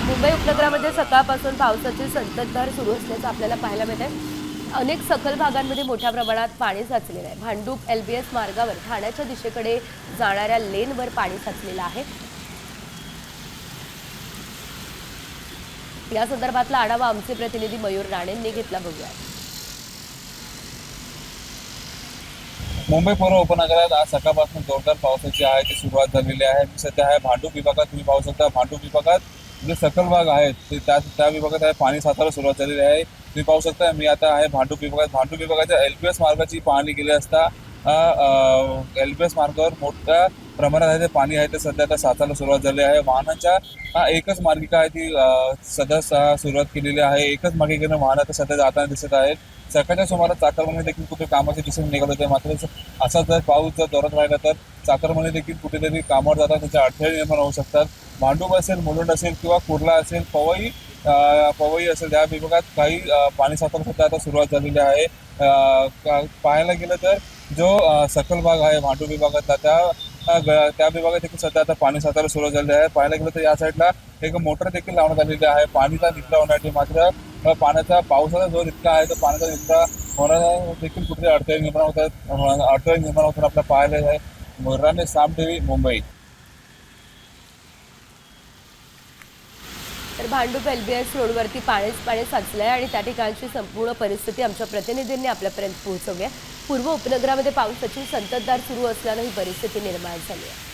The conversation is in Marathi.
तर मुंबई उपनगरामध्ये सकाळपासून पावसाची संततधार सुरू असल्याचं आपल्याला पाहायला मिळत आहे अनेक सखल भागांमध्ये मोठ्या प्रमाणात पाणी साचलेलं आहे. भांडूप एल बी एस मार्गावर ठाण्याच्या दिशेकडे जाणाऱ्या लेनवर पाणी साचलेलं आहे. या संदर्भातला आढावा आमचे प्रतिनिधी मयूर राणेंनी घेतला बघूया. मुंबई पूर्व उपनगरात आज सकाळपासून जोरदार पावसाची आहे ती सुरुवात झालेली आहे. मी सध्या आहे भांडूप विभागात तुम्ही पाहू शकता भांडूप विभागात जे सकल भाग आहेत ते त्या त्या विभागात आहे पाणी साचायला सुरुवात झालेली आहे. तुम्ही पाहू शकता मी आता आहे भांडूप विभागात. भांडूप विभागाच्या एल पी एस मार्गाची पाहणी केली असता एल पी एस मार्गावर मोठ्या प्रमाणात आहे ते पाणी आहे ते सध्या आता साचायला सुरुवात झाली आहे. वाहनांच्या हा एकच मार्गिका आहे ती सध्या सुरुवात केलेली आहे. एकच मार्गिकेनं वाहनं आता सध्या जाताना दिसत आहेत. सकाळच्या सुमारास चाकरमणी देखील कुठे कामाचे दिसून निघत होते. मात्र असा जर पाऊस जर जोरात राहिला तर चाकरमणी देखील कुठेतरी कामावर जातात. त्याचे अडथळे निर्माण होऊ शकतात. भांडूप असेल मुलुंड असेल किंवा कुर्ला असेल पवई पवई असेल या विभागात काही पाणी साचून सध्या आता सुरुवात झालेली आहे. का- पाहायला गेलं तर जो सखल सकल भाग आहे भांडू विभागातला त्या त्या विभागात देखील सध्या आता पाणी साचायला सुरुवात झालेली आहे. पाहायला गेलं तर या साईडला एक मोटर देखील लावण्यात आलेली आहे. पाणीचा निचरा होण्यासाठी मात्र पाण्याचा पावसाचा जो इतका आहे तर पाण्याचा निचरा होण्याचा देखील कुठे अडथळे निर्माण होतात अडथळे निर्माण होताना आपल्याला पाहायला आहे. मुर्राने साम मुंबई. तर भांडूप एल बी एस रोडवरती पाणीच पाणी साचलं आहे आणि त्या ठिकाणची संपूर्ण परिस्थिती आमच्या प्रतिनिधींनी आपल्यापर्यंत पोहोचवली आहे. पूर्व उपनगरामध्ये पावसाची संततधार सुरू असल्यानं ही परिस्थिती निर्माण झाली आहे.